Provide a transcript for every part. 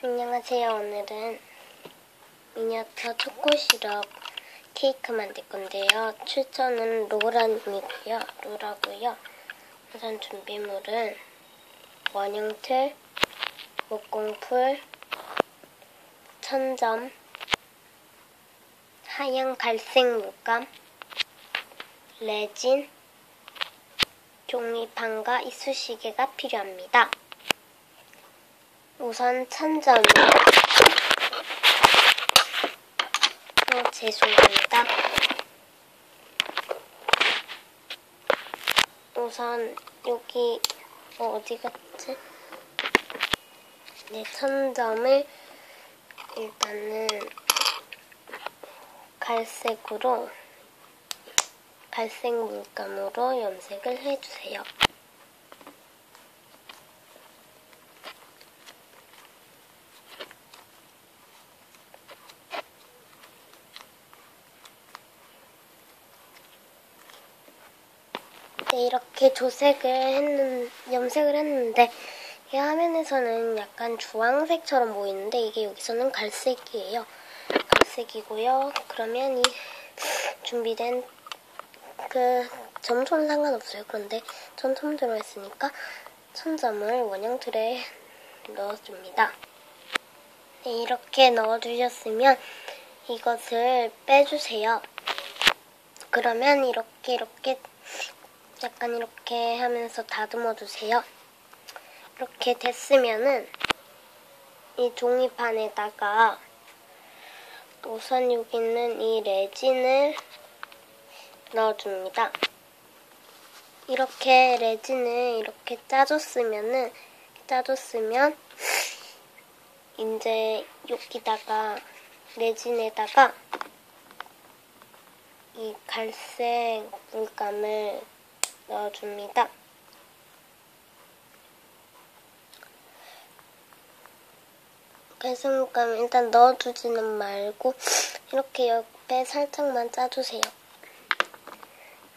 안녕하세요. 오늘은 미니어처 초코 시럽 케이크 만들 건데요. 출처는 로라님이고요. 로라고요. 우선 준비물은 원형틀, 목공풀, 천점, 하얀 갈색 물감, 레진, 종이판과 이쑤시개가 필요합니다. 우선 천점을 어, 죄송합니다. 우선 여기 어, 어디 갔지? 네, 천점을 일단은 갈색으로 갈색 물감으로 염색을 해주세요. 네, 이렇게 조색을 했는, 염색을 했는데, 이 화면에서는 약간 주황색처럼 보이는데, 이게 여기서는 갈색이에요. 갈색이고요. 그러면 이 준비된 그 점수는 상관없어요. 그런데 전 처음 들어있으니까 천점을 원형 틀에 넣어줍니다. 네, 이렇게 넣어주셨으면 이것을 빼주세요. 그러면 이렇게 이렇게 약간 이렇게 하면서 다듬어 주세요. 이렇게 됐으면은 이 종이판에다가 우선 여기 있는 이 레진을 넣어줍니다. 이렇게 레진을 이렇게 짜줬으면은 짜줬으면 이제 여기다가 레진에다가 이 갈색 물감을 넣어줍니다. 갈색 물감 일단 넣어주지는 말고 이렇게 옆에 살짝만 짜주세요.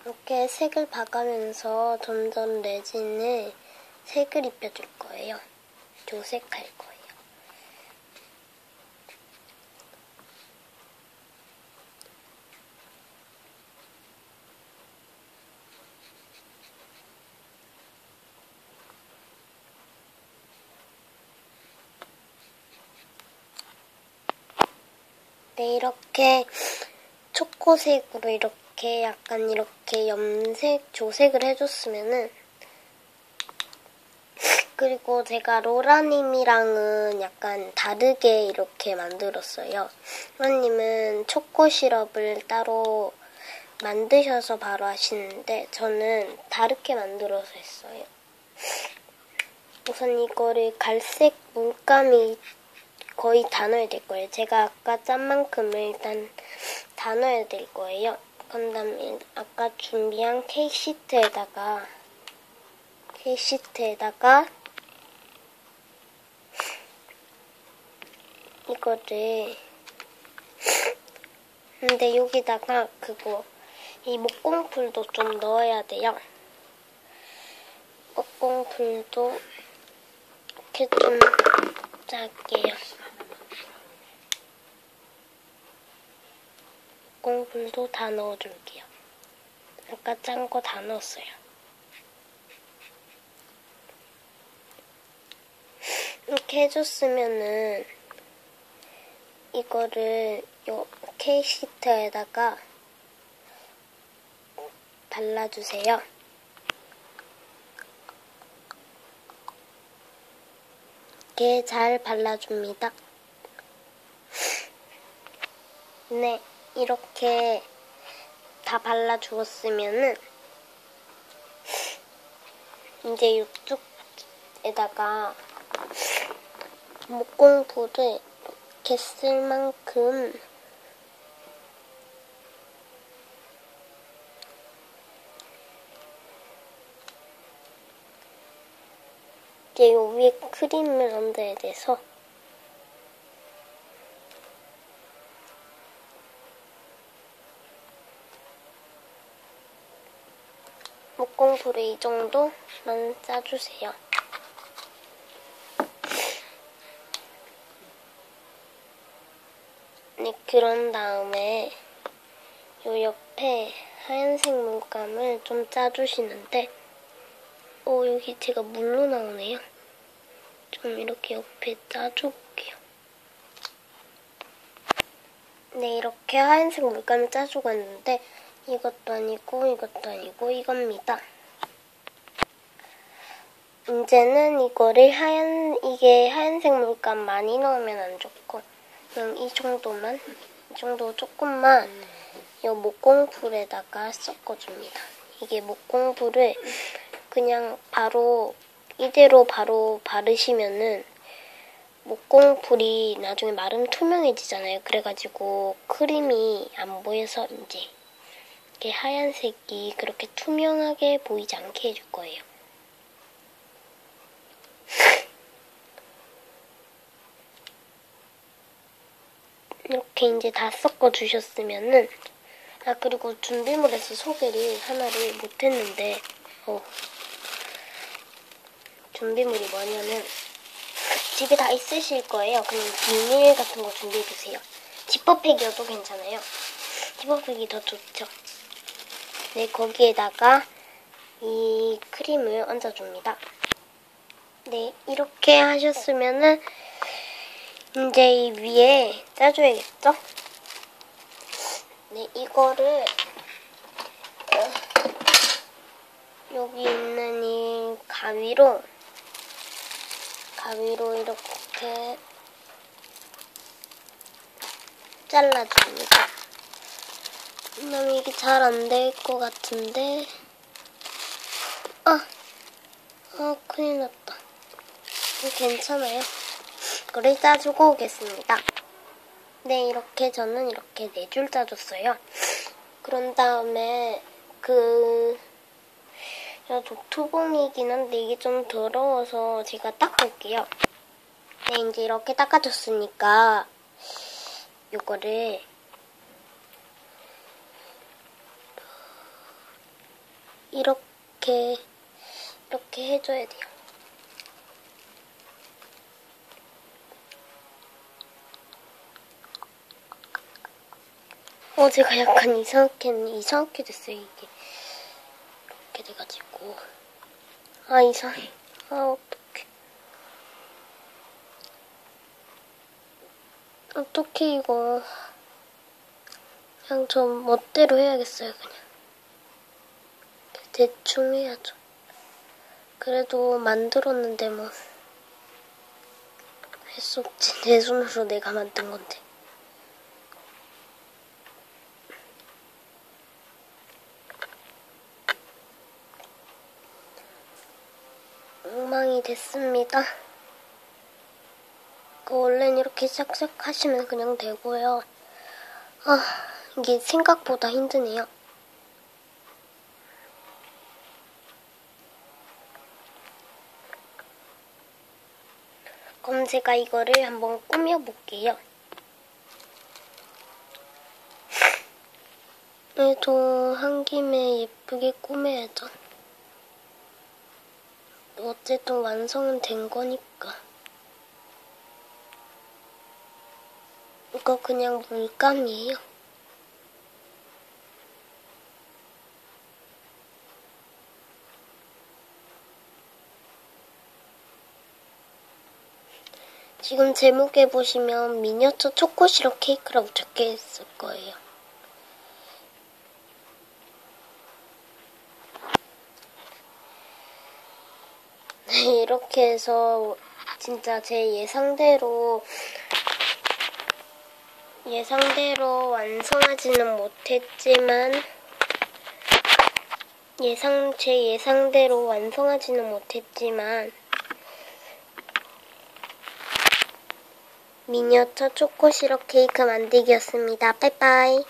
이렇게 색을 봐가면서 점점 레진을 색을 입혀줄 거예요. 조색할 거예요. 네, 이렇게 초코색으로 이렇게 약간 이렇게 염색, 조색을 해줬으면은 그리고 제가 로라님이랑은 약간 다르게 이렇게 만들었어요. 로라님은 초코 시럽을 따로 만드셔서 바로 하시는데 저는 다르게 만들어서 했어요. 우선 이거를 갈색 물감이 거의 다 넣어야 될 거예요. 제가 아까 짠 만큼을 일단 다 넣어야 될 거예요. 그 다음에 아까 준비한 케이크 시트에다가 케이크 시트에다가 이거를 근데 여기다가 그거 이 목공풀도 좀 넣어야 돼요. 목공풀도 이렇게 좀 짤게요. 목공풀도 다 넣어줄게요. 아까 짠 거 다 넣었어요. 이렇게 해줬으면은 이거를 요 케이크 시트에다가 발라주세요. 이렇게 잘 발라줍니다. 네, 이렇게 다 발라주었으면은 이제 이쪽에다가 목공풀을 이렇게 쓸 만큼 이제 요 위에 크림을 얹어야 돼서 목 공풀을 이 정도만 짜주세요. 네, 그런 다음에 요 옆에 하얀색 물감을 좀 짜주시는데 오 여기 제가 물로 나오네요. 좀 이렇게 옆에 짜줘볼게요. 네 이렇게 하얀색 물감을 짜주고 왔는데 이것도 아니고 이것도 아니고 이겁니다. 이제는 이거를 하얀 이게 하얀색 물감 많이 넣으면 안 좋고 그냥 이 정도만 이 정도 조금만 이 목공풀에다가 섞어줍니다. 이게 목공풀을 그냥 바로 이대로 바로 바르시면은 목공풀이 나중에 마름 투명해지잖아요. 그래가지고 크림이 안 보여서 이제 이렇게 하얀색이 그렇게 투명하게 보이지 않게 해줄 거예요. 이렇게 이제 다 섞어 주셨으면은 아 그리고 준비물에서 소개를 하나를 못했는데 어 준비물이 뭐냐면 집에 다 있으실 거예요. 그냥 비닐 같은 거 준비해 주세요. 지퍼팩이어도 괜찮아요. 지퍼팩이 더 좋죠. 네 거기에다가 이 크림을 얹어줍니다. 네 이렇게 하셨으면은 이제 이 위에 짜줘야겠죠? 네, 이거를 어, 여기 있는 이 가위로 가위로 이렇게 잘라줍니다. 그럼 이게 잘 안 될 것 같은데 아, 아 큰일 났다. 괜찮아요. 이거를 짜주고 오겠습니다. 네, 이렇게 저는 이렇게 네 줄 짜줬어요. 그런 다음에 그 노트봉이긴 한데 이게 좀 더러워서 제가 닦을게요. 네, 이제 이렇게 닦아줬으니까 이거를 이렇게 이렇게 해줘야 돼요. 어, 제가 약간 이상하게, 이상하게 됐어요, 이게. 이렇게 돼가지고. 아, 이상해. 아, 어떡해. 어떡해, 이거. 그냥 좀 멋대로 해야겠어요, 그냥. 대충 해야죠. 그래도 만들었는데 뭐. 할 수 없지. 내 손으로 내가 만든 건데. 엉망이 됐습니다. 그 원래는 이렇게 싹싹 하시면 그냥 되고요. 아, 이게 생각보다 힘드네요. 그럼 제가 이거를 한번 꾸며볼게요. 그래도 한 김에 예쁘게 꾸며야죠. 어쨌든 완성은 된 거니까. 이거 그냥 물감이에요. 지금 제목에 보시면 미니어처 초코 시럽 케이크라고 적혀 있을 거예요. 네, 이렇게 해서 진짜 제 예상대로 예상대로 완성하지는 못했지만 예상 제 예상대로 완성하지는 못했지만 미니어처 초코 시럽 케이크 만들기였습니다. 빠이빠이.